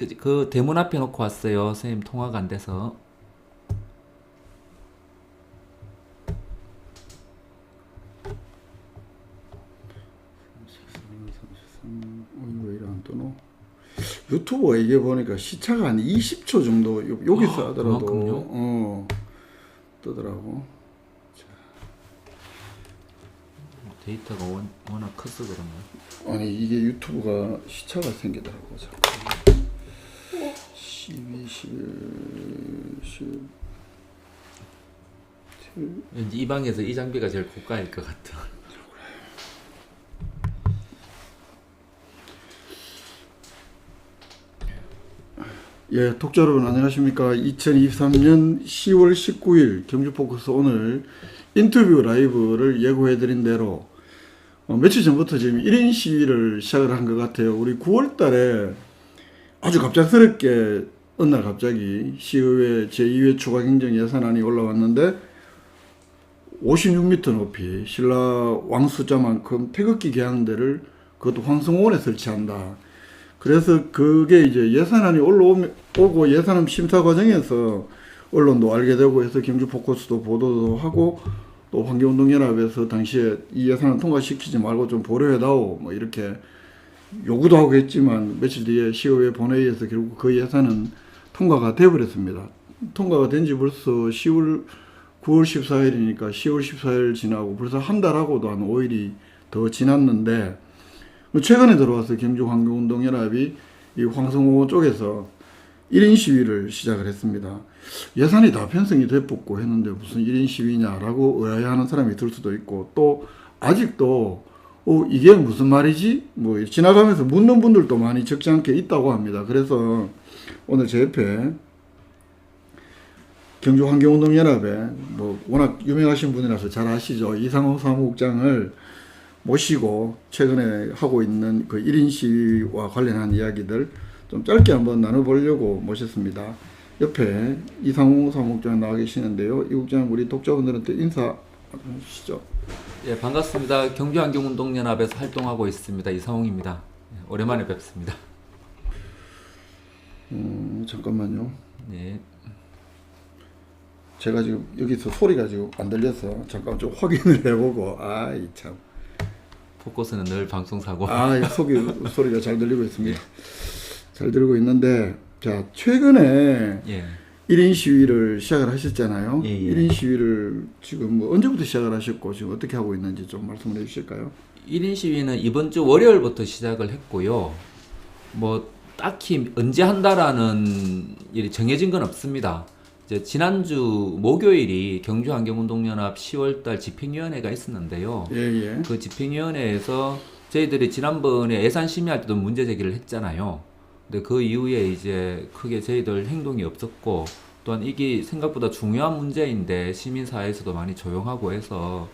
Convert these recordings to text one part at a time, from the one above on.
그, 그 대문 앞에 놓고 왔어요. 선생님 통화가 안 돼서. 어? 유튜브가 이게 보니까 시차가 한 20초 정도 요- 여기서 아, 하더라도 그만큼요? 어 뜨더라고. 데이터가 원, 워낙 커서 그런가. 아니 이게 유튜브가 시차가 생기더라고 자꾸. 12, 11, 10. 왠지 이 방에서 이 장비가 제일 고가일 것 같아. 예, 독자 여러분 안녕하십니까? 2023년 10월 19일 경주 포커스 오늘 인터뷰 라이브를 예고해 드린 대로 어, 며칠 전부터 지금 1인 시위를 시작을 한 것 같아요. 우리 9월 달에 아주 갑작스럽게 어느 날 갑자기 시의회 제2회 추가 경정 예산안이 올라왔는데 56m 높이 신라 왕수자만큼 태극기 개항대를 그것도 황성원에 설치한다. 그래서 그게 이제 예산안이 올라오고 예산안 심사 과정에서 언론도 알게 되고 해서 경주 포커스도 보도도 하고 또 환경운동연합에서 당시에 이 예산안 통과시키지 말고 좀 보류해다오 뭐 이렇게 요구도 하고 했지만 며칠 뒤에 시의회 본회의에서 결국 그 예산은 통과가 돼버렸습니다. 통과가 된 지 벌써 10월 9월 14일이니까 10월 14일 지나고 벌써 한 달하고도 한 5일이 더 지났는데 최근에 들어와서 경주 환경운동연합이 이 황성호 쪽에서 1인 시위를 시작을 했습니다. 예산이 다 편성이 됐고 했는데 무슨 1인 시위냐라고 의아해하는 사람이 들 수도 있고 또 아직도 어 이게 무슨 말이지? 뭐 지나가면서 묻는 분들도 많이 적지 않게 있다고 합니다. 그래서 오늘 제 옆에 경주환경운동연합에 뭐 워낙 유명하신 분이라서 잘 아시죠 이상호 사무국장을 모시고 최근에 하고 있는 그 1인 시위와 관련한 이야기들 좀 짧게 한번 나눠보려고 모셨습니다. 옆에 이상호 사무국장 나와 계시는데요. 이 국장 우리 독자분들한테 인사 해주시죠. 예, 반갑습니다. 경주환경운동연합에서 활동하고 있습니다. 이상홍입니다. 예, 오랜만에 뵙습니다. 음, 잠깐만요. 네. 제가 지금 여기서 소리가 지금 안 들려서 잠깐 좀 확인을 해보고 아이 참. 포커스는 늘 방송 사고. 아, 이 속이 소리가 잘 들리고 있습니다. 잘 들리고 있는데 자 최근에 예. 1인 시위를 시작을 하셨잖아요. 예, 예. 1인 시위를 지금 뭐 언제부터 시작을 하셨고 지금 어떻게 하고 있는지 좀 말씀을 해주실까요? 1인 시위는 이번 주 월요일부터 시작을 했고요. 뭐 딱히 언제 한다라는 일이 정해진 건 없습니다. 이제 지난주 목요일이 경주환경운동연합 10월달 집행위원회가 있었는데요. 예, 예. 그 집행위원회에서 저희들이 지난번에 예산 심의할 때도 문제 제기를 했잖아요. 근데 그 이후에 이제 크게 저희들 행동이 없었고 또한 이게 생각보다 중요한 문제인데 시민사회에서도 많이 조용하고 해서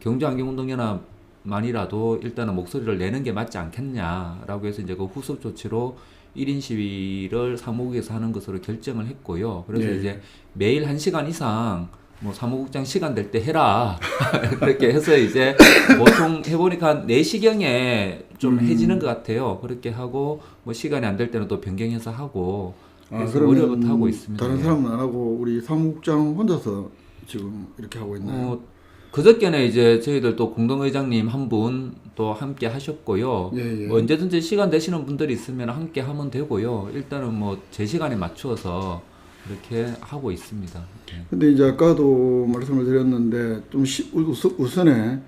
경제환경운동연합만이라도 일단은 목소리를 내는 게 맞지 않겠냐라고 해서 이제 그 후속 조치로 1인 시위를 사무국에서 하는 것으로 결정을 했고요. 그래서 네. 이제 매일 1시간 이상 뭐 사무국장 시간 될 때 해라. 그렇게 해서 이제 보통 해보니까 한 4시경에 좀 음. 해지는 것 같아요. 그렇게 하고 뭐 시간이 안 될 때는 또 변경해서 하고 아, 그래서 그러면 월요일부터 하고 있습니다. 다른 예. 사람은 안 하고 우리 사무국장 혼자서 지금 이렇게 하고 있나요? 어, 그저께는 이제 저희들 또 공동의장님 한 분 또 함께 하셨고요. 예, 예. 뭐 언제든지 시간 되시는 분들이 있으면 함께 하면 되고요. 일단은 뭐 제 시간에 맞추어서 이렇게 하고 있습니다. 예. 근데 이제 아까도 말씀을 드렸는데 좀 시, 우선, 우선에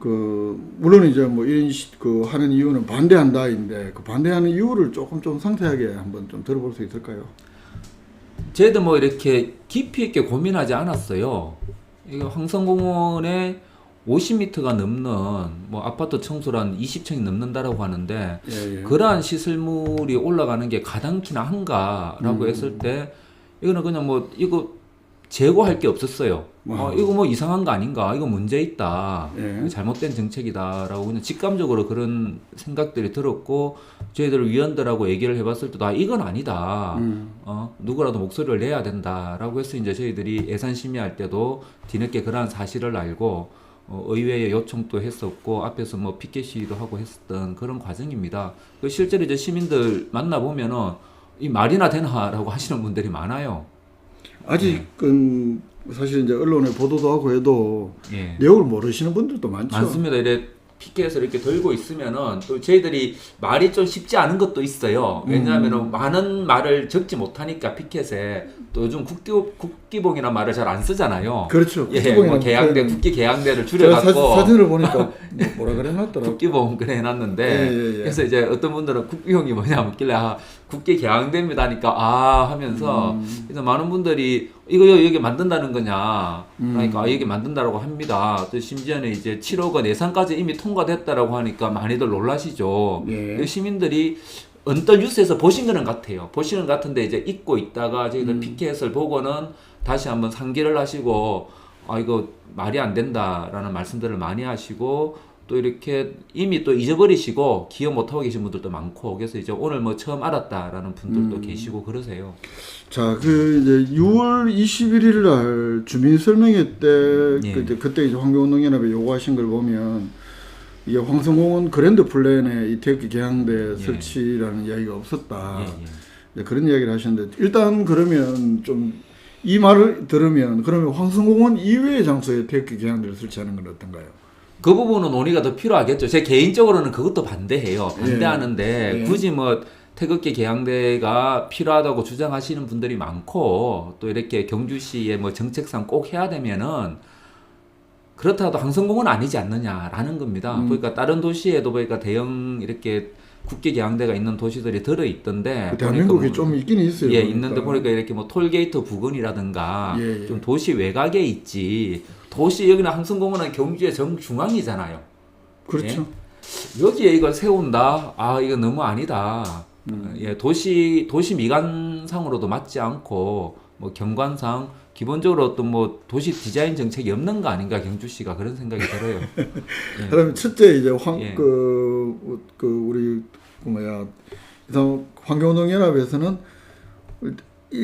그 물론 이제 뭐 이런 시- 그 하는 이유는 반대한다인데 그 반대하는 이유를 조금 좀 상세하게 한번 좀 들어볼 수 있을까요? 저희도 뭐 이렇게 깊이 있게 고민하지 않았어요. 이거 황성공원에 50m가 넘는 뭐 아파트 청소란 20층이 넘는다라고 하는데 예, 예. 그러한 시설물이 올라가는 게 가당키나 한가라고 음. 했을 때 이거는 그냥 뭐 이거 제고할 게 없었어요. 와. 어, 이거 뭐 이상한 거 아닌가? 이거 문제 있다. 예. 잘못된 정책이다라고 그냥 직감적으로 그런 생각들이 들었고 저희들 위원들하고 얘기를 해봤을 때도 아 이건 아니다. 음. 어, 누구라도 목소리를 내야 된다라고 해서 이제 저희들이 예산 심의할 때도 뒤늦게 그러한 사실을 알고 어, 의회에 요청도 했었고 앞에서 뭐 피켓 시위도 하고 했었던 그런 과정입니다. 그 실제로 이제 시민들 만나 보면은 이 말이나 되나라고 하시는 분들이 많아요. 아직은 사실 이제 언론에 보도도 하고 해도 예. 내용을 모르시는 분들도 많죠. 많습니다. 이래 피켓을 이렇게 들고 있으면은 또 저희들이 말이 좀 쉽지 않은 것도 있어요. 왜냐하면은 많은 말을 적지 못하니까 피켓에 또 요즘 국기 국기봉이나 말을 잘 안 쓰잖아요. 그렇죠. 예, 뭐 개양대 국기 개양대를 사, 줄여갖고 사진을 보니까 뭐- 뭐라 그래놨더라고. 국기봉 그래 해놨는데 예, 예, 예. 그래서 이제 어떤 분들은 국기봉이 뭐냐 묻길래 아 국기 개항됩니다 하니까 아 하면서 음. 그래서 많은 분들이 이거 여- 여기 만든다는 거냐 음. 그러니까 아, 여기 만든다라고 합니다 또 심지어는 이제 7억 원 예산까지 이미 통과됐다라고 하니까 많이들 놀라시죠 예. 그 시민들이 어떤 뉴스에서 보신 거는 같아요 보시는 것 같은데 이제 잊고 있다가 저희들 음. 피켓을 보고는 다시 한번 상기를 하시고 아 이거 말이 안 된다라는 말씀들을 많이 하시고 또 이렇게 이미 또 잊어버리시고 기억 못하고 계신 분들도 많고 그래서 이제 오늘 뭐 처음 알았다라는 분들도 음. 계시고 그러세요. 자, 그 이제 6월 21일 날 주민 설명회 때 예. 그 그때 이제 환경운동연합에 요구하신 걸 보면 이게 황성공원 그랜드 플랜에 이 태극기 개항대 예. 설치라는 이야기가 없었다. 예, 예. 그런 이야기를 하셨는데 일단 그러면 좀 이 말을 들으면 그러면 황성공원 이외의 장소에 태극기 개항대를 설치하는 건 어떤가요? 그 부분은 논의가 더 필요하겠죠. 제 개인적으로는 그것도 반대해요. 예. 반대하는데 예. 굳이 뭐 태극기 개항대가 필요하다고 주장하시는 분들이 많고 또 이렇게 경주시의 뭐 정책상 꼭 해야 되면은 그렇다도 항성공은 아니지 않느냐라는 겁니다. 음. 그러니까 다른 도시에도 보니까 대형 이렇게 국기 개항대가 있는 도시들이 들어 있던데 그 대한민국에 보니까 좀 있긴 있어요. 예, 보니까. 있는데 보니까 이렇게 뭐 톨게이트 부근이라든가 예, 예. 좀 도시 외곽에 있지. 도시 여기는 항성공원은 경주의 정중앙이잖아요. 그렇죠. 여기에 이걸 세운다? 아, 이거 너무 아니다. 음. 예, 도시 도시 미관상으로도 맞지 않고 뭐 경관상 기본적으로 어떤 뭐 도시 디자인 정책이 없는 거 아닌가 경주시가 그런 생각이 들어요. 예. 그러면 첫째 이제 황 예. 그, 그 우리 그 뭐야 환경운동연합에서는 이-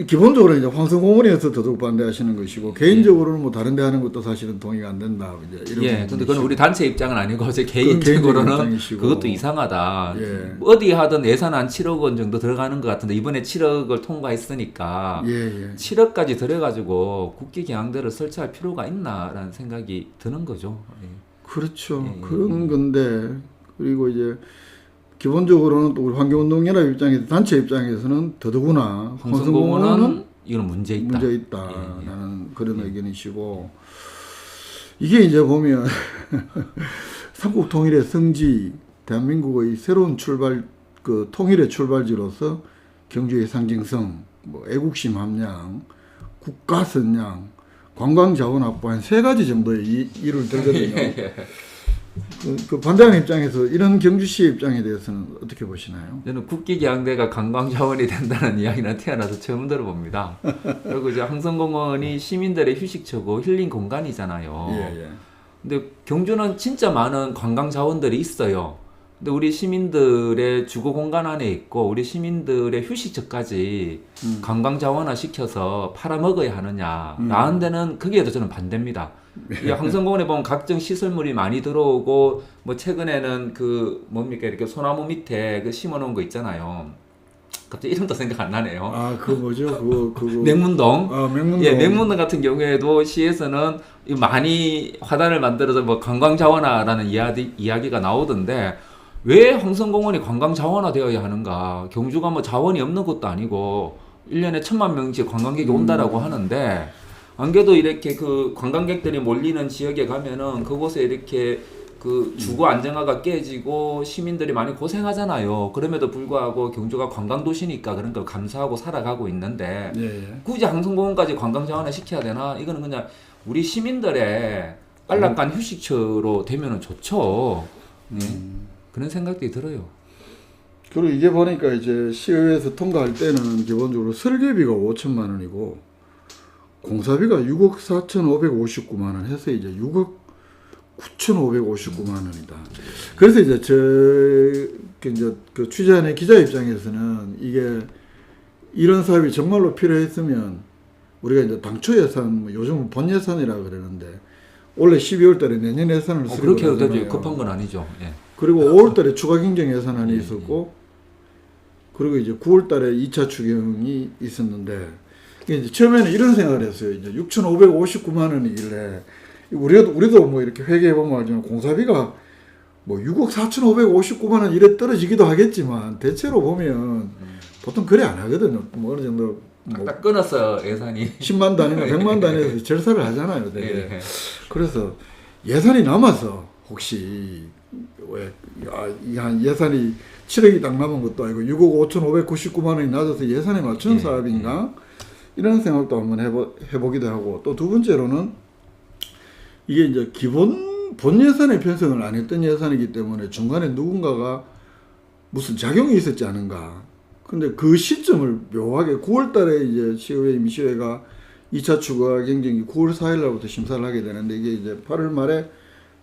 기본적으로 이제 황성공원에서 더더욱 반대하시는 것이고 개인적으로는 뭐 다른데 하는 것도 사실은 동의가 안 된다 이제 이런 예, 근데. 그건 우리 단체 입장은 아니고 제 개인적인 개인적으로는. 그것도 이상하다. 예. 어디 하든 예산 한 7억 원 정도 들어가는 것 같은데 이번에 7억을 통과했으니까 예, 예. 7억까지 들어가지고 국기 개항대를 설치할 필요가 있나라는 생각이 드는 거죠. 예. 그렇죠. 예, 예, 그런 건데 그리고 이제 기본적으로는 또 우리 환경운동연합 입장에서 단체 입장에서는 더더구나 황성공원은 이건 문제 있다. 문제 예, 있다라는 그런 의견이시고 이게 이제 보면 삼국 통일의 성지 대한민국의 새로운 출발 그 통일의 출발지로서 경주의 상징성 뭐 애국심 함량 국가 선양 관광 자원 확보 한 세 가지 정도의 이, 이를 들거든요. 그, 그 반대하는 입장에서 이런 경주시의 입장에 대해서는 어떻게 보시나요? 저는 국기 개항대가 관광 자원이 된다는 이야기는 태어나서 처음 들어봅니다. 그리고 이제 항성공원이 시민들의 휴식처고 힐링 공간이잖아요. 예, 예. 근데 경주는 진짜 많은 관광 자원들이 있어요. 근데 우리 시민들의 주거 공간 안에 있고 우리 시민들의 휴식처까지 음. 관광 자원화 시켜서 팔아먹어야 하느냐 음. 라는 데는 거기에도 저는 반대입니다. 이 항성공원에 보면 각종 시설물이 많이 들어오고 뭐 최근에는 그 뭡니까 이렇게 소나무 밑에 그 심어놓은 거 있잖아요. 갑자기 이름도 생각 안 나네요. 아, 그 뭐죠? 그거 그거 맹문동. 아, 맹문동. 예, 맹문동 같은 경우에도 시에서는 이 많이 화단을 만들어서 뭐 관광 자원화라는 이야기, 이야기가 나오던데 왜 황성공원이 관광 자원화 되어야 하는가? 경주가 뭐 자원이 없는 것도 아니고 1년에 천만 명씩 관광객이 온다라고 하는데 안 그래도 이렇게 그 관광객들이 몰리는 지역에 가면은 그곳에 이렇게 그 주거 안정화가 깨지고 시민들이 많이 고생하잖아요. 그럼에도 불구하고 경주가 관광 도시니까 그런 걸 감사하고 살아가고 있는데 예, 예. 굳이 항성공원까지 관광 자원화 시켜야 되나? 이거는 그냥 우리 시민들의 안락한 휴식처로 되면은 좋죠. 네. 그런 생각이 들어요. 그리고 이게 보니까 이제 시의회에서 통과할 때는 기본적으로 설계비가 5천만 원이고 공사비가 6억 4,559만 원 해서 이제 6억 9,559만 원이다. 그래서 이제 저그 이제 그 취재하는 기자 입장에서는 이게 이런 사업이 정말로 필요했으면 우리가 이제 당초 예산, 뭐 요즘은 본 예산이라 그러는데 원래 12월 달에 내년 예산을 어, 수립을 그렇게 해도. 급한 건 아니죠. 예. 그리고 5월 달에 추가 경정 예산안이 예, 있었고 그리고 이제 9월 달에 2차 추경이 있었는데 처음에는 이런 생각을 했어요. 이제 6,559만 원이길래 우리도 우리도 뭐 이렇게 회계해 보면 알지만 공사비가 뭐 6억 4,559만 원 이래 떨어지기도 하겠지만 대체로 보면 보통 그래 안 하거든요. 뭐 어느 정도 뭐 딱 끊었어요 예산이. 10만 단위나 100만 단위에서 절사를 하잖아요. 예. 그래서 예산이 남아서 혹시 왜 아, 예산이 7억이 딱 남은 것도 아니고 6억 5,599만 원이 낮아서 예산에 맞춘 예, 사업인가 이런 생각도 한번 해보, 해보기도 하고 또 두 번째로는 이게 이제 기본 본 예산의 편성을 안 했던 예산이기 때문에 중간에 누군가가 무슨 작용이 있었지 않은가. 근데 그 시점을 묘하게 9월 달에 이제 시의회 임시회가 2차 추가 경쟁이 9월 4일 날부터 심사를 하게 되는데 이게 이제 8월 말에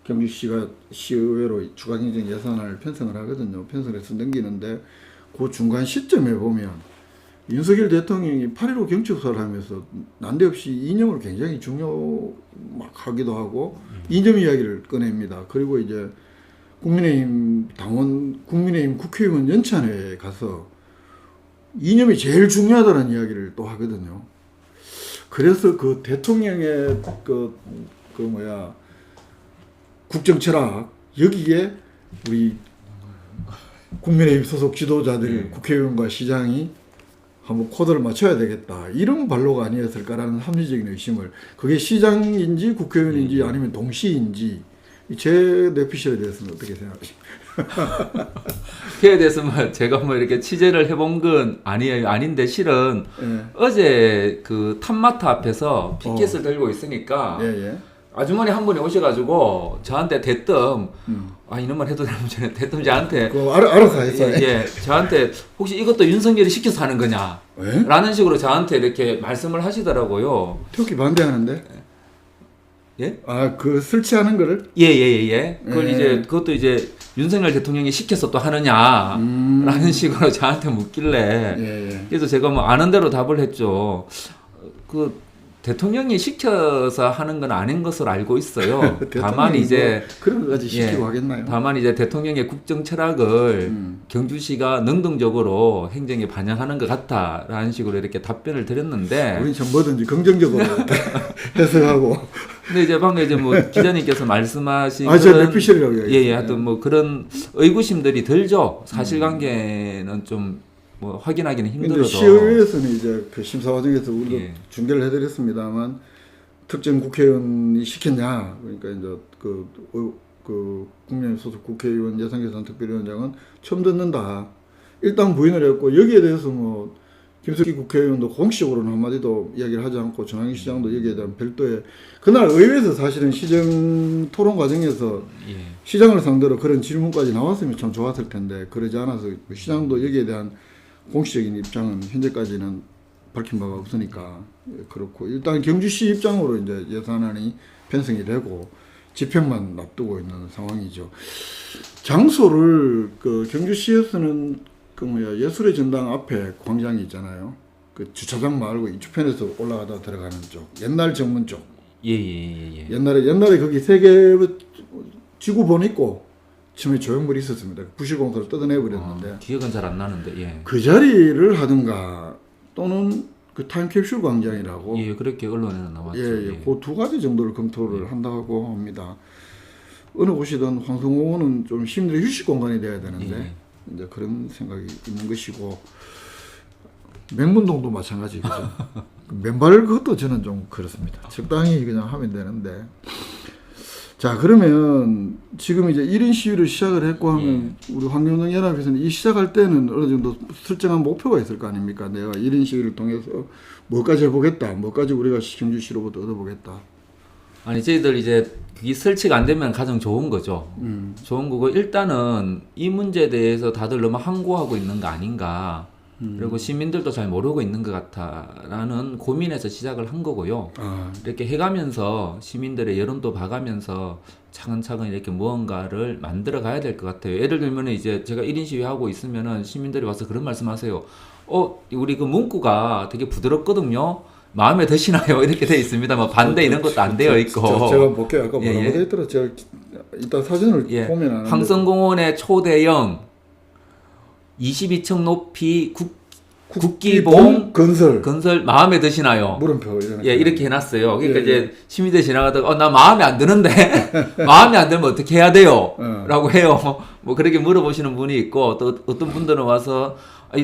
경주시가 시의회로 추가 경쟁 예산안을 편성을 하거든요. 편성해서 넘기는데 그 중간 시점에 보면 윤석열 대통령이 8.15 경축사를 하면서 난데없이 이념을 굉장히 중요 막 하기도 하고 이념 이야기를 꺼냅니다. 그리고 이제 국민의힘 당원, 국민의힘 국회의원 연찬회에 가서 이념이 제일 중요하다는 이야기를 또 하거든요. 그래서 그 대통령의 그, 그 뭐야, 국정 철학, 여기에 우리 국민의힘 소속 지도자들, 네. 국회의원과 시장이 한번 코드를 맞춰야 되겠다. 이런 발로가 아니었을까라는 합리적인 의심을. 그게 시장인지 국회의원인지 아니면 동시인지 제 뇌피셜에 대해서는 어떻게 생각하십니까? 그에 대해서 뭐 제가 뭐 이렇게 취재를 해본 건 아니에요. 아닌데 실은 예. 어제 그 탑마트 앞에서 피켓을 들고 있으니까 예, 예. 아주머니 한 분이 오셔가지고 저한테 대뜸 음. 아 이놈만 해도 되는 전에 대뜸 저한테 그거 알아, 알아서 했어요. 예, 예, 저한테 혹시 이것도 윤석열이 시켜서 하는 거냐 예? 라는 식으로 저한테 이렇게 말씀을 하시더라고요 특히 반대하는데? 예? 아, 그 설치하는 거를? 예, 예, 예, 예. 그걸 예. 이제 그것도 이제 윤석열 대통령이 시켜서 또 하느냐 음. 라는 식으로 저한테 묻길래 예, 예. 그래서 제가 뭐 아는 대로 답을 했죠. 그 대통령이 시켜서 하는 건 아닌 것으로 알고 있어요. 다만 대통령이 이제 뭐 그런 것까지 시키고 예. 하겠나요? 다만 이제 대통령의 국정 철학을 음. 경주시가 능동적으로 행정에 반영하는 것 같다라는 식으로 이렇게 답변을 드렸는데 우린 참 뭐든지 긍정적으로 해석하고. 근데 이제 방금 이제 뭐 기자님께서 말씀하신 아, 저 그런 뇌피셜이라고 예, 예, 하여튼 뭐 그런 의구심들이 들죠. 사실관계는 좀 뭐 확인하기는 근데 힘들어도 시의회에서는 이제 그 심사 과정에서 우리도 예. 중계를 해드렸습니다만 특정 국회의원이 시켰냐 그러니까 이제 그, 어, 그 국민 소속 국회의원 예산개선 특별위원장은 처음 듣는다 일단 부인을 했고 여기에 대해서 뭐 김석기 국회의원도 공식적으로는 한마디도 이야기를 하지 않고 전환기 시장도 여기에 대한 별도의 그날 의회에서 사실은 시정 토론 과정에서 예. 시장을 상대로 그런 질문까지 나왔으면 참 좋았을 텐데 그러지 않아서 그 시장도 여기에 대한 공식적인 입장은 현재까지는 밝힌 바가 없으니까 예, 그렇고 일단 경주시 입장으로 이제 예산안이 편성이 되고 집행만 납두고 있는 상황이죠. 장소를 그 경주시에서는 그 뭐야 예술의 전당 앞에 광장이 있잖아요. 그 주차장 말고 이주편에서 올라가다 들어가는 쪽 옛날 정문 쪽 예, 예, 예, 예. 옛날에 옛날에 거기 세계 지구본 있고 처음에 조형물이 있었습니다. 부실공사를 뜯어내 버렸는데 어, 기억은 잘 안 나는데 예. 그 자리를 하든가 또는 그 타임캡슐 광장이라고 예, 그렇게 언론에는 나왔죠. 예, 예, 예. 그두 가지 정도를 검토를 한다고 합니다. 어느 곳이든 황성호는 좀 시민들의 휴식 공간이 돼야 되는데 예. 이제 그런 생각이 있는 것이고 맹문동도 마찬가지 그죠. 그 맨발 그것도 저는 좀 그렇습니다. 적당히 그냥 하면 되는데 자 그러면 지금 이제 1인 시위를 시작을 했고 하면 우리 환경노동 연합에서는 이 시작할 때는 어느 정도 설정한 목표가 있을 거 아닙니까? 내가 1인 시위를 통해서 뭐까지 해보겠다, 뭐까지 우리가 경주시로부터 얻어보겠다. 아니 저희들 이제 그게 설치가 안 되면 가장 좋은 거죠. 음. 좋은 거고 일단은 이 문제에 대해서 다들 너무 항고하고 있는 거 아닌가. 음. 그리고 시민들도 잘 모르고 있는 것 같아라는 고민에서 시작을 한 거고요. 아, 이렇게 해가면서 시민들의 여론도 봐가면서 차근차근 이렇게 무언가를 만들어 가야 될 것 같아요. 예를 들면 이제 제가 1인 시위 하고 있으면은 시민들이 와서 그런 말씀 하세요. 어, 우리 그 문구가 되게 부드럽거든요. 마음에 드시나요? 이렇게 돼 있습니다. 뭐 반대 이런 것도 안 되어 있고. 저, 제가 볼게요. 아까 예, 뭐라고 예. 돼 있더라. 제가 이따 사진을 예. 보면. 황성공원의 초대형 22층 높이 국, 국기봉 건설 건설 마음에 드시나요? 물음표 예, 이렇게 해놨어요. 그러니까 예, 이제 시민들 지나가다가, 어, 나 마음에 안 드는데, 마음에 안 들면 어떻게 해야 돼요? 어. 라고 해요. 뭐, 그렇게 물어보시는 분이 있고, 또 어떤 분들은 와서,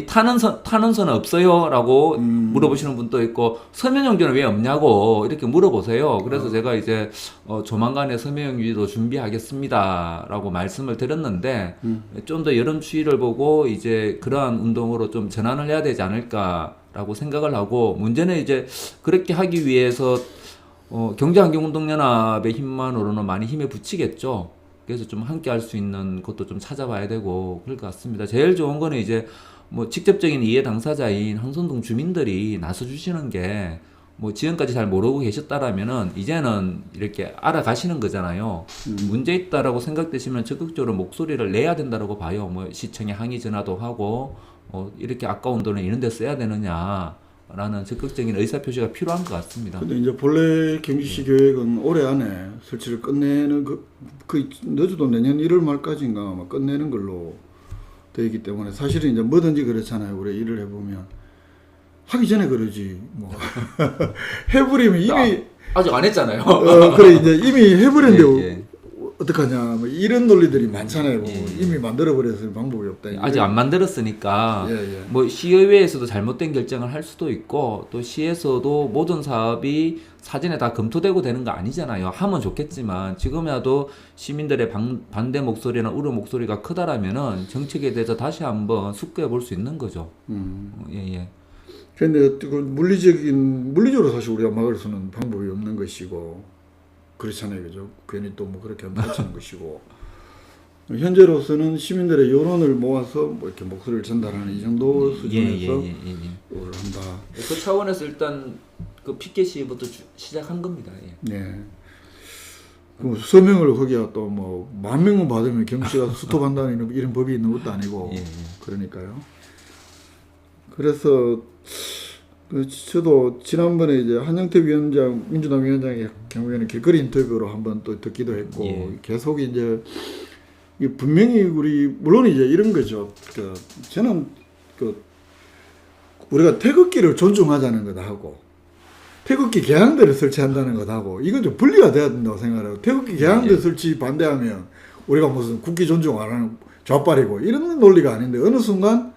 타는 선, 타는 선은 없어요? 라고 음. 물어보시는 분도 있고, 서면용지는 왜 없냐고, 이렇게 물어보세요. 어. 그래서 제가 이제, 어, 조만간에 서면용지도 준비하겠습니다. 라고 말씀을 드렸는데, 음. 좀더 여름 추위를 보고, 이제 그러한 운동으로 좀 전환을 해야 되지 않을까라고 생각을 하고, 문제는 이제 그렇게 하기 위해서, 어, 경제환경운동연합의 힘만으로는 많이 힘에 붙이겠죠. 그래서 좀 함께 할 수 있는 것도 좀 찾아봐야 되고 그럴 것 같습니다. 제일 좋은 거는 이제 뭐 직접적인 이해 당사자인 황선동 주민들이 나서 주시는 게 뭐 지금까지 잘 모르고 계셨다라면은 이제는 이렇게 알아가시는 거잖아요. 문제 있다라고 생각되시면 적극적으로 목소리를 내야 된다라고 봐요. 뭐 시청에 항의 전화도 하고 어, 이렇게 아까운 돈을 이런 데 써야 되느냐 라는 적극적인 의사 표시가 필요한 것 같습니다. 근데 이제 본래 경기시 계획은 올해 안에 설치를 끝내는 그, 그 늦어도 내년 1월 말까지인가 끝내는 걸로 되어 있기 때문에 사실은 이제 뭐든지 그렇잖아요. 우리 일을 해보면 하기 전에 그러지 뭐 해버리면 이미 아직 안 했잖아요. 어, 그래 이제 이미 해버렸는데 예, 예. 어떡하냐 뭐 이런 논리들이 많잖아요. 뭐 예. 이미 만들어 버려서 방법이 없다. 아직 안 만들었으니까 예, 예. 뭐 시의회에서도 잘못된 결정을 할 수도 있고 또 시에서도 모든 사업이 사전에 다 검토되고 되는 거 아니잖아요. 하면 좋겠지만 지금이라도 시민들의 방- 반대 목소리나 우려 목소리가 크다라면은 정책에 대해서 다시 한번 숙고해 볼 수 있는 거죠. 음. 어, 예, 예. 근데 그 물리적인 물리적으로 사실 우리가 막을 수는 방법이 없는 것이고 그렇잖아요, 그죠? 괜히 또 뭐 그렇게 하면 다치는 것이고 현재로서는 시민들의 여론을 모아서 뭐 이렇게 목소리를 전달하는 이 정도 예, 예, 수준에서 예, 예, 예. 한다. 그 차원에서 일단 그 피켓 시부터 시작한 겁니다. 예. 네. 그 서명을 거기가 또뭐 만 명만 받으면 경씨가 스톱한다는 이런, 이런 법이 있는 것도 아니고 예, 예. 그러니까요. 그래서 그 저도 지난번에 이제 한영태 위원장 민주당 위원장의 경우에는 길거리 인터뷰로 한번 또 듣기도 했고 예. 계속 이제 이 분명히 우리 물론 이제 이런 거죠. 그 저는 그 우리가 태극기를 존중하자는 것도 하고 태극기 개항대를 설치한다는 것하고 이건 좀 분리가 돼야 된다고 생각해요. 태극기 개항대 예. 설치 반대하면 우리가 무슨 국기 존중 안 하는 좌빨이고 이런 논리가 아닌데 어느 순간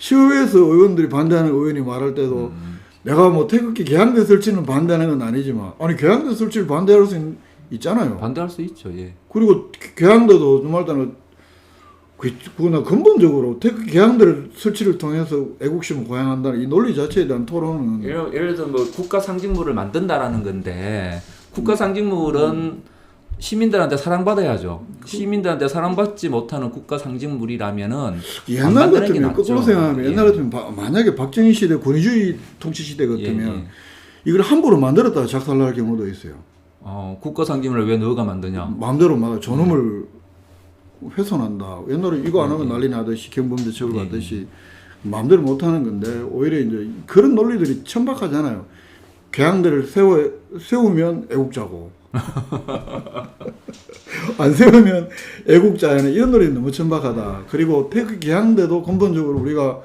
시의회에서 의원들이 반대하는 의원이 말할 때도 음. 내가 뭐 태극기 개항대 설치는 반대하는 건 아니지만 아니 개항대 설치를 반대할 수 있, 있잖아요. 반대할 수 있죠. 예. 그리고 개항대도 말따는 그, 그거나 근본적으로 태극기 개항대를 설치를 통해서 애국심을 고양한다는 이 논리 자체에 대한 토론은 예를, 예를 들어 뭐 국가 상징물을 만든다라는 건데 국가 상징물은 시민들한테 사랑받아야죠. 시민들한테 사랑받지 못하는 국가 상징물이라면은 안 옛날 같으면. 거꾸로 생각하면 예. 옛날 같으면 바- 만약에 박정희 시대 권위주의 통치 시대 같으면 예, 예. 이걸 함부로 만들었다가 작살날 경우도 있어요. 어, 국가 상징물을 왜 너가 만드냐? 마음대로 막 저놈을 훼손한다. 옛날에 이거 안 하면 예, 예. 난리 나듯이 경범죄 예, 처벌받듯이 마음대로 못 하는 건데 오히려 이제 그런 논리들이 천박하잖아요. 개항대를 세워 세우면 애국자고 안 세우면 애국자에는 이런 논리 너무 천박하다. 그리고 태극 개항대도 근본적으로 우리가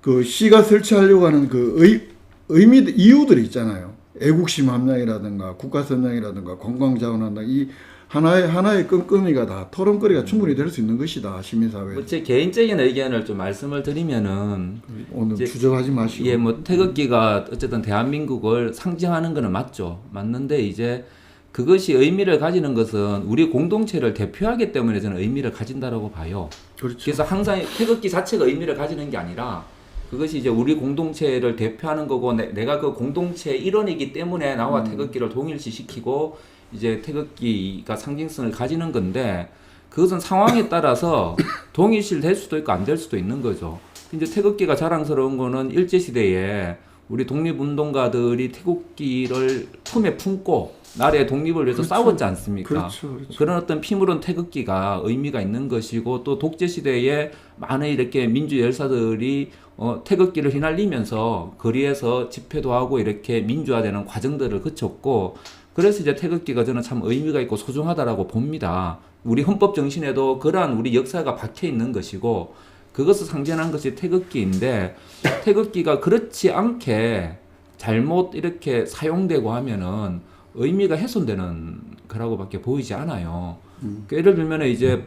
그 시가 설치하려고 하는 그 의, 의미 이유들이 있잖아요. 애국심 함량이라든가 국가 선량이라든가 관광 자원한다 이 하나의 하나의 끈끈이가 다 토론거리가 충분히 될 수 있는 것이다 시민사회. 뭐제 개인적인 의견을 좀 말씀을 드리면은 오늘 추적하지 마시고. 예, 뭐 태극기가 어쨌든 대한민국을 상징하는 거는 맞죠. 맞는데 이제 그것이 의미를 가지는 것은 우리 공동체를 대표하기 때문에 저는 의미를 가진다라고 봐요. 그렇죠. 그래서 항상 태극기 자체가 의미를 가지는 게 아니라 그것이 이제 우리 공동체를 대표하는 거고 내, 내가 그 공동체 일원이기 때문에 나와 태극기를 동일시시키고 이제 태극기가 상징성을 가지는 건데 그것은 상황에 따라서 동일시 될 수도 있고 안 될 수도 있는 거죠. 이제 태극기가 자랑스러운 거는 일제 시대에 우리 독립운동가들이 태극기를 품에 품고 나라의 독립을 위해서 그렇죠. 싸웠지 않습니까? 그렇죠, 그렇죠. 그런 어떤 피 묻은 태극기가 의미가 있는 것이고 또 독재 시대에 많은 이렇게 민주 열사들이 어, 태극기를 휘날리면서 거리에서 집회도 하고 이렇게 민주화되는 과정들을 거쳤고 그래서 이제 태극기가 저는 참 의미가 있고 소중하다라고 봅니다. 우리 헌법 정신에도 그러한 우리 역사가 박혀 있는 것이고 그것을 상징한 것이 태극기인데 태극기가 그렇지 않게 잘못 이렇게 사용되고 하면은 의미가 훼손되는 거라고밖에 보이지 않아요. 그러니까 예를 들면 이제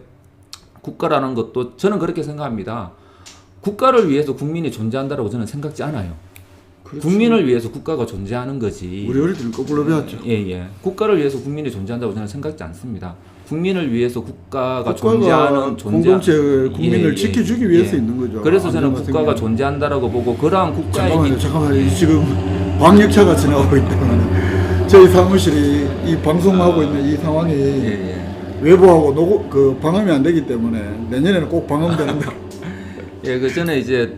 국가라는 것도 저는 그렇게 생각합니다. 국가를 위해서 국민이 존재한다라고 저는 생각지 않아요. 그렇죠. 국민을 위해서 국가가 존재하는 거지. 우리 어릴 때는 거꾸로 배웠죠. 예, 예. 국가를 위해서 국민이 존재한다고 저는 생각지 않습니다. 국민을 위해서 국가가, 국가가 존재하는 존재 공동체 국민을 예, 예, 지켜주기 예. 위해서 있는 거죠. 그래서 저는 국가가. 존재한다라고 보고 그러한 국가의 잠깐만요, 잠깐만요. 지금 방역차가 지나가고 때문에 저희 사무실이 이 방송하고 있는 이 상황이 예, 예. 외부하고 노고, 그 방음이 안 되기 때문에 내년에는 꼭 방음되는데 예, 그 전에 이제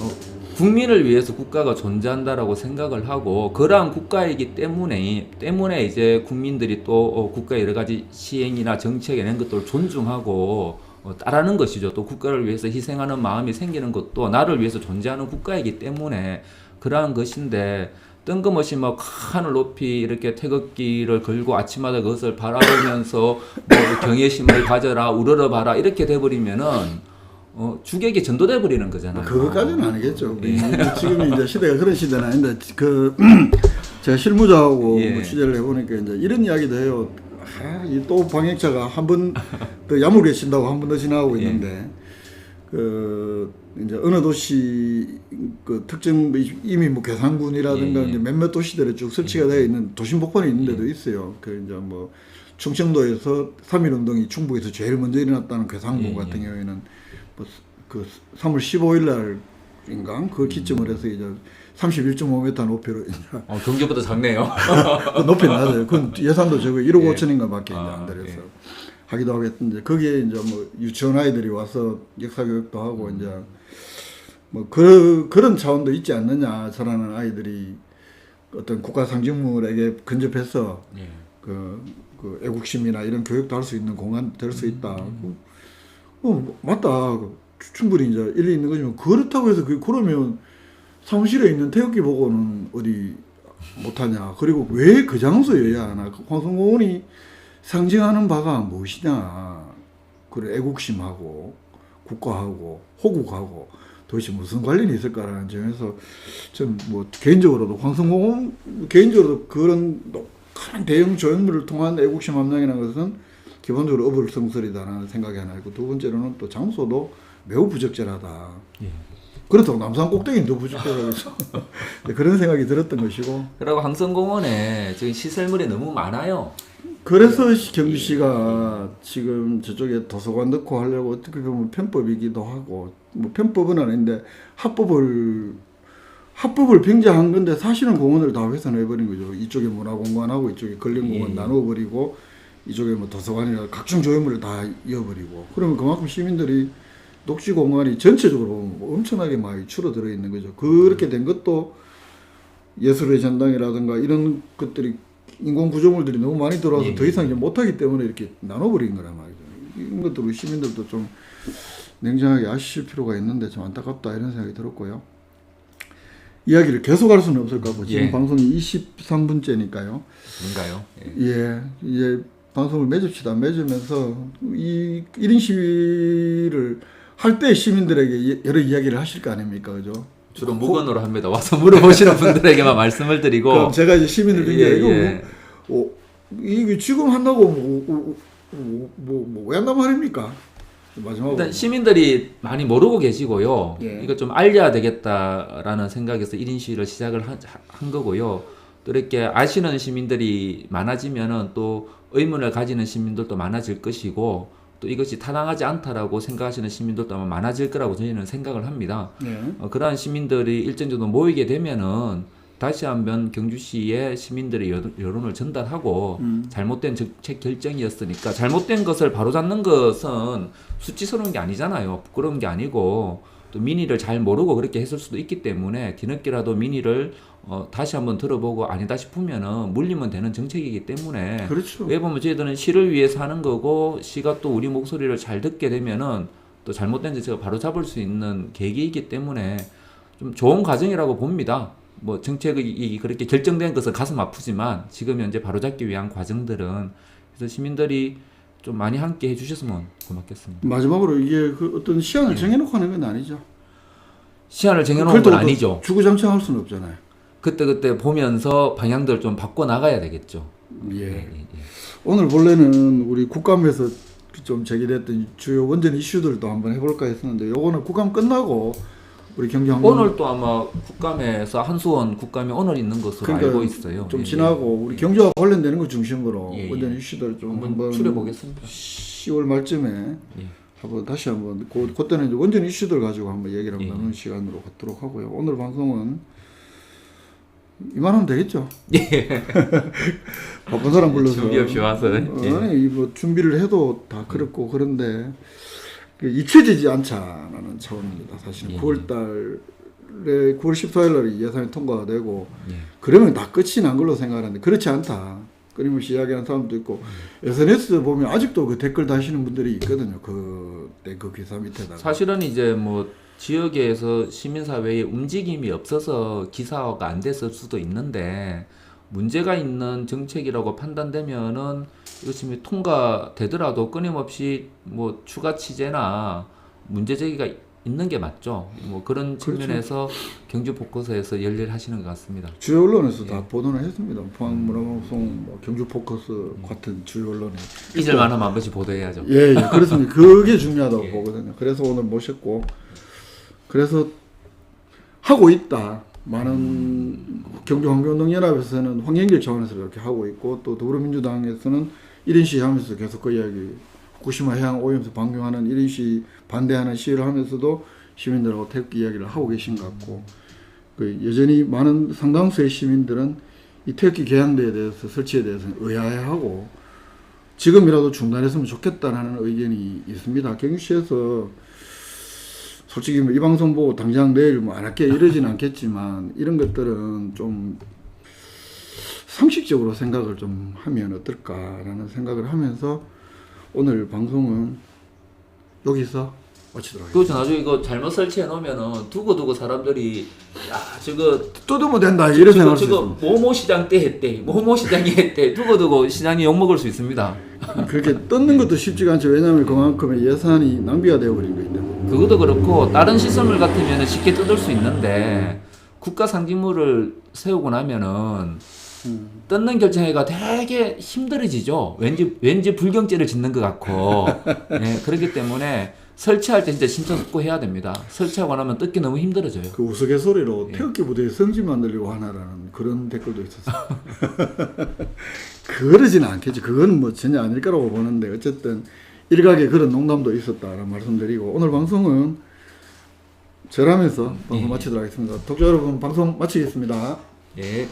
어, 국민을 위해서 국가가 존재한다라고 생각을 하고 그러한 국가이기 때문에 때문에 이제 국민들이 또 어, 국가의 여러 가지 시행이나 정책 이런 것들을 존중하고 어, 따르는 것이죠. 또 국가를 위해서 희생하는 마음이 생기는 것도 나를 위해서 존재하는 국가이기 때문에 그러한 것인데 뜬금없이 뭐 하늘 높이 이렇게 태극기를 걸고 아침마다 그것을 바라보면서 뭐 경외심을 가져라 우러러 봐라 이렇게 돼버리면은 어, 주객이 전도돼 버리는 거잖아요. 그것까지는 아니겠죠. 예. 지금 이제 시대가 그런 시대는 아닌데 그 제가 실무자하고 예. 뭐 취재를 해보니까 이제 이런 이야기도 해요. 아, 이또 방역차가 한 번 더 야물게 친다고 한 번 더 지나가고 예. 있는데 그 이제 어느 도시 그 특정 이미 뭐 괴산군이라든가 예, 예. 이제 몇몇 도시들에 쭉 설치가 되어 있는 도심 복판에 있는 데도 있어요. 그 이제 뭐 충청도에서 3.1 운동이 충북에서 제일 먼저 일어났다는 괴산군 예, 같은 예. 경우에는 뭐 그 3월 15일 날인가 그 기점을 해서 이제 31.5m 높이로 이제 어, 경주보다 작네요. 그 높이 낮아요. 그건 예산도 적어 1억 예. 5천인가 밖에 이제 아, 안 들여서 예. 하기도 하겠는데 거기에 이제 뭐 유치원 아이들이 와서 역사 교육도 하고 음. 이제 뭐 그, 그런 차원도 있지 않느냐 저라는 아이들이 어떤 국가 상징물에게 근접해서 예. 그, 그 애국심이나 이런 교육도 할 수 있는 공간 될 수 있다. 음. 그, 어 맞다. 그 충분히 이제 일리 있는 거지만 그렇다고 해서 그 그러면 사무실에 있는 태극기 보고는 어디 못하냐. 그리고 왜 그 장소여야 하나. 그 황성공원이 상징하는 바가 무엇이냐. 그래 애국심하고 국가하고 호국하고 도대체 무슨 관련이 있을까라는 점에서 전뭐 개인적으로도 황성공원 개인적으로도 그런 큰 대형 조형물을 통한 애국심 함량이라는 것은 기본적으로 어불성설이다라는 생각이 하나 있고 두 번째로는 또 장소도 매우 부적절하다. 예. 그렇다고 남산 꼭대기는 더 부적절하고 있어. 그런 생각이 들었던 것이고 그리고 항성공원에 지금 시설물이 너무 많아요. 그래서 경주시가 지금 저쪽에 도서관 넣고 하려고 어떻게 보면 편법이기도 하고 뭐 편법은 아닌데 합법을 합법을 병제한 건데 사실은 공원을 다 훼손해버린 거죠. 이쪽에 문화공간하고 이쪽에 걸린공간 예. 나누어버리고 이쪽에 뭐 도서관이나 각종 조형물을 다 이어버리고 그러면 그만큼 시민들이 녹지 공간이 전체적으로 보면 뭐 엄청나게 많이 줄어들어 있는 거죠. 그렇게 된 것도 예술의 전당이라든가 이런 것들이 인공 구조물들이 너무 많이 들어와서 예. 더 이상 이제 못하기 때문에 이렇게 나눠버린 거란 말이죠. 이런 것들 시민들도 좀 냉정하게 아실 필요가 있는데 좀 안타깝다 이런 생각이 들었고요. 이야기를 계속 할 수는 없을 것 같고 지금 예. 방송이 23분째니까요. 뭔가요? 예. 예, 이제 방송을 맺읍시다. 맺으면서 이 1인 시위를 할 때 시민들에게 예- 여러 이야기를 하실 거 아닙니까, 그죠? 주로 무건으로 합니다. 와서 물어보시는 분들에게만 말씀을 드리고 그럼 제가 이제 중에 예, 이거 예. 뭐, 어, 이게 지금 한다고 뭐 뭐뭐왜 뭐, 뭐, 한단 말입니까? 마지막으로 일단 시민들이 많이 모르고 계시고요. 예. 이거 좀 알려야 되겠다라는 생각에서 1인 시위를 시작을 한, 한 거고요. 또 이렇게 아시는 시민들이 많아지면은 또 의문을 가지는 시민들도 많아질 것이고 또 이것이 타당하지 않다라고 생각하시는 시민들도 아마 많아질 거라고 저희는 생각을 합니다. 예. 어, 그러한 시민들이 일정 정도 모이게 되면은 다시 한번 경주시에 시민들의 여- 여론을 전달하고 음. 잘못된 정책 결정이었으니까 잘못된 것을 바로잡는 것은 수치스러운 게 아니잖아요. 부끄러운 게 아니고 또 민의를 잘 모르고 그렇게 했을 수도 있기 때문에 뒤늦게라도 민의를 어, 다시 한번 들어보고 아니다 싶으면은 물리면 되는 정책이기 때문에 그렇죠. 왜 보면 저희들은 시를 위해서 하는 거고 시가 또 우리 목소리를 잘 듣게 되면은 또 잘못된 정책을 바로 잡을 수 있는 계기이기 때문에 좀 좋은 과정이라고 봅니다. 뭐 정책이 그렇게 결정된 것은 가슴 아프지만 지금 현재 바로잡기 위한 과정들은 그래서 시민들이 좀 많이 함께 해주셨으면 고맙겠습니다. 마지막으로 이게 그 어떤 시한을 정해놓고 하는 건 아니죠. 시한을 정해놓은 건그 아니죠. 주구장창 할 수는 없잖아요. 그때 그때 보면서 방향들 좀 바꿔 나가야 되겠죠. 예. 예, 예. 오늘 본래는 우리 국감에서 좀 제기됐던 주요 원전 이슈들도 한번 해볼까 했었는데 요거는 국감 끝나고 우리 경제환경 오늘 또 아마 국감에서 한수원 국감이 오늘 있는 것으로 그러니까 알고 있어요. 좀 예, 지나고 우리 경제와 관련되는 거 중심으로 예, 예. 원전 이슈들 좀 한번 한번 추려 보겠습니다. 10월 말쯤에 예. 한번 다시 한번 그, 그때는 원전 이슈들 가지고 한번 얘기를 한번 예. 나누는 시간으로 갖도록 하고요. 오늘 방송은 이만하면 되겠죠. 바쁜 사람 불러서 예. 준비 없이 와서 예. 어, 아니 뭐 준비를 해도 다 그렇고 그런데 그 잊혀지지 않자라는 차원입니다. 사실은 예. 9월달에 9월 14일 날 예산이 통과가 되고 예. 그러면 다 끝이 난 걸로 생각하는데 그렇지 않다. 끊임없이 이야기하는 사람도 있고 SNS 보면 아직도 그 댓글 다시는 분들이 있거든요. 그때 그 기사 밑에다가 사실은 이제 뭐 지역에서 시민사회의 움직임이 없어서 기사화가 안 됐을 수도 있는데 문제가 있는 정책이라고 판단되면은 이것이 뭐 통과되더라도 끊임없이 뭐 추가 취재나 문제 제기가 있는 게 맞죠. 뭐 그런 그렇죠. 측면에서 경주 포커스에서 열일하시는 것 같습니다. 주요 언론에서 예. 다 보도를 했습니다. 포항문화방송, 뭐 경주 포커스 음. 같은 주요 언론이 잊을만 하면 한 번씩 보도해야죠. 예, 예, 그렇습니다. 그게 중요하다고 예. 보거든요. 그래서 오늘 모셨고, 그래서 하고 있다. 많은 경주 환경운동연합에서는 환경길 차원에서 이렇게 하고 있고, 또 더불어민주당에서는 1인 시위 하면서 계속 그 이야기, 후쿠시마 해양 오염수 방류하는 1인 시위 반대하는 시위를 하면서도 시민들하고 태극기 이야기를 하고 계신 것 같고, 그 여전히 많은 상당수의 시민들은 이 태극기 개양대에 대해서 설치에 대해서는 의아해하고 지금이라도 중단했으면 좋겠다라는 의견이 있습니다. 경주시에서 솔직히 뭐 이 방송 보고 당장 내일 뭐 안 할게 이러진 않겠지만 이런 것들은 좀 상식적으로 생각을 좀 하면 어떨까라는 생각을 하면서 오늘 방송은 여기서 마치도록 하겠습니다. 그렇죠. 나중에 이거 잘못 설치해 놓으면은 두고 두고 사람들이 야 저거 뜯으면 된다 이런 생각을 있습니다. 모모 시장 때 했대. 모모 시장이 했대. 두고 두고 시장이 욕 먹을 수 있습니다. 그렇게 뜯는 것도 쉽지가 않죠. 왜냐하면 그만큼의 예산이 낭비가 되어버린 거기 때문에. 그것도 그렇고 다른 시설물 같으면 쉽게 뜯을 수 있는데 국가 상징물을 세우고 나면은 뜯는 결정회가 되게 힘들어지죠. 왠지 왠지 불경죄를 짓는 것 같고 예, 그렇기 때문에 설치할 때 진짜 신청 꼭 해야 됩니다. 설치하고 나면 뜯기 너무 힘들어져요. 그 우스갯소리로 예. 태극기 부대에 성지 만들려고 하나라는 그런 댓글도 있었어요. 그러지는 않겠지. 그거는 뭐 전혀 아닐 거라고 보는데 어쨌든 일각에 그런 농담도 있었다라는 말씀드리고 오늘 방송은 절하면서 방송 예. 마치도록 하겠습니다. 독자 여러분 방송 마치겠습니다. 예.